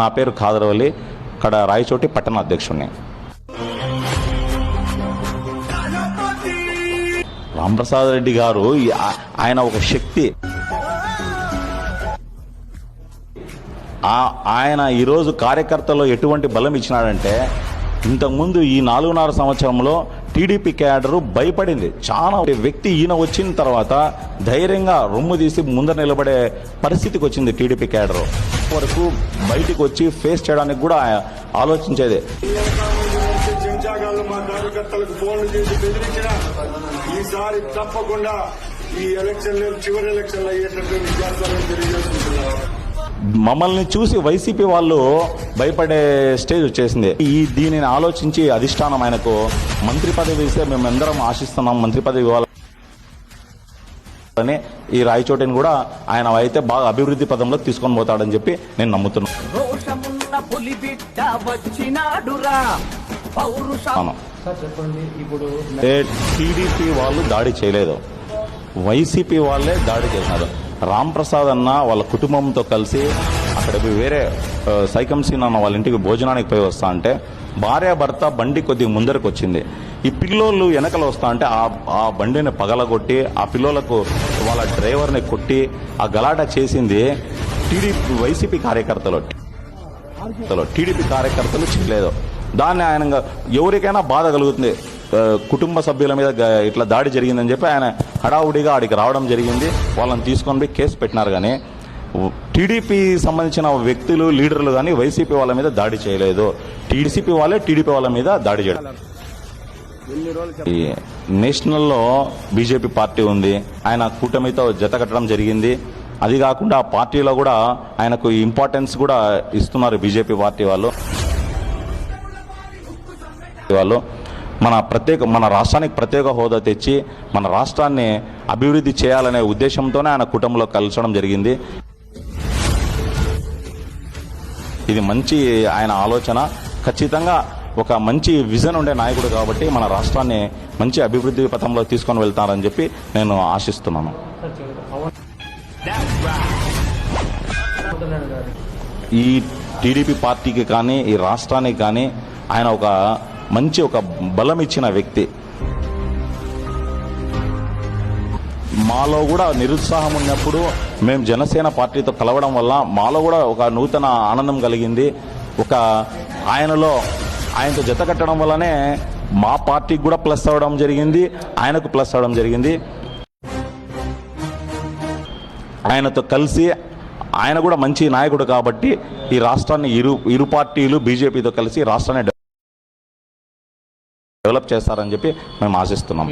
నా పేరు ఖాదరవల్లి ఇక్కడ రాయచోటి పట్టణ అధ్యక్షుడిని రాంప్రసాద్ రెడ్డి గారు ఆయన ఒక శక్తి. ఆయన ఈరోజు కార్యకర్తలో ఎటువంటి బలం ఇచ్చినాడంటే ఇంతకుముందు ఈ నాలుగున్నర సంవత్సరంలో టీడీపీ క్యాడరు భయపడింది. చాలా వ్యక్తి ఈయన వచ్చిన తర్వాత ధైర్యంగా రొమ్ము తీసి ముందర నిలబడే పరిస్థితికి వచ్చింది టీడీపీ క్యాడరు. వరకు బయటికి వచ్చి ఫేస్ చేయడానికి కూడా ఆలోచించేది. చెంచాగాళ్ళు మా కార్యకర్తలకు ఫోన్లు చేసి బెదిరించిన ఈసారి తప్పకుండా ఈ చివరి ఎలక్షన్లు అయ్యేటట్టు చేస్తారని తెలియజేసుకుంటున్నారు. మమ్మల్ని చూసి వైసీపీ వాళ్ళు భయపడే స్టేజ్ వచ్చేసింది. ఈ దీనిని ఆలోచించి అధిష్టానం ఆయనకు మంత్రి పదవి ఇస్తే మేమందరం ఆశిస్తున్నాం. మంత్రి పదవి ఇవ్వాలని ఈ రాయచోటిని కూడా ఆయన అయితే బాగా అభివృద్ధి పదంలో తీసుకొని పోతాడని చెప్పి నేను నమ్ముతున్నాను. రోషమున్న పులి బిడ్డ వచ్చినాడురా. పౌరుషం. సార్ చెప్పండి ఇప్పుడు ఏ టీడీపీ వాళ్ళు దాడి చేయలేదు. వైసీపీ వాళ్ళే దాడి చేసినారు. రామ్ ప్రసాద్ అన్న వాళ్ళ కుటుంబంతో కలిసి అక్కడ పోయి వేరే సైకంసీన్ సైకం సీన్ అన్న వాళ్ళ ఇంటికి భోజనానికి పోయి వస్తా అంటే భార్య భర్త బండి కొద్దిగా ముందరకు వచ్చింది. ఈ పిల్లోళ్ళు వెనకలు వస్తా అంటే ఆ ఆ బండిని పగలగొట్టి ఆ పిల్లోలకు వాళ్ళ డ్రైవర్ని కొట్టి ఆ గలాట చేసింది టీడీపీ వైసీపీ కార్యకర్తలు. టీడీపీ కార్యకర్తలు చేయలేదు. దాన్ని ఆయన ఎవరికైనా బాధ కలుగుతుంది. కుటుంబ సభ్యుల మీద ఇట్లా దాడి జరిగిందని చెప్పి ఆయన హడావుడిగా ఆడికి రావడం జరిగింది. వాళ్ళని తీసుకొని పోయి కేసు పెట్టినారు కానీ టీడీపీ సంబంధించిన వ్యక్తులు లీడర్లు కానీ వైసీపీ వాళ్ళ మీద దాడి చేయలేదు. టీడీసీపీ వాళ్ళే టీడీపీ వాళ్ళ మీద దాడి చేయడం. నేషనల్లో బీజేపీ పార్టీ ఉంది. ఆయన కూటమితో జత కట్టడం జరిగింది. అది కాకుండా ఆ పార్టీలో కూడా ఆయనకు ఇంపార్టెన్స్ కూడా ఇస్తున్నారు బీజేపీ పార్టీ వాళ్ళు. వాళ్ళు మన ప్రత్యేక మన రాష్ట్రానికి ప్రత్యేక హోదా తెచ్చి మన రాష్ట్రాన్ని అభివృద్ధి చేయాలనే ఉద్దేశంతోనే ఆయన కుటుంబంలో కలచడం జరిగింది. ఇది మంచి ఆయన ఆలోచన. ఖచ్చితంగా ఒక మంచి విజన్ ఉండే నాయకుడు కాబట్టి మన రాష్ట్రాన్ని మంచి అభివృద్ధి పథంలో తీసుకొని వెళ్తారని చెప్పి నేను ఆశిస్తున్నాను. ఈ టీడీపీ పార్టీకి కానీ ఈ రాష్ట్రానికి కానీ ఆయన ఒక మంచి ఒక బలం ఇచ్చిన వ్యక్తి. మాలో కూడా నిరుత్సాహం ఉన్నప్పుడు మేము జనసేన పార్టీతో కలవడం వల్ల మాలో కూడా ఒక నూతన ఆనందం కలిగింది. ఒక ఆయనలో ఆయనతో జత కట్టడం వల్లనే మా పార్టీకి కూడా ప్లస్ అవ్వడం జరిగింది. ఆయనకు ప్లస్ అవ్వడం జరిగింది. ఆయనతో కలిసి ఆయన కూడా మంచి నాయకుడు కాబట్టి ఈ రాష్ట్రాన్ని ఇరు ఇరు పార్టీలు బీజేపీతో కలిసి రాష్ట్రాన్ని డెవలప్ చేస్తారని చెప్పి మేము ఆశిస్తున్నాం.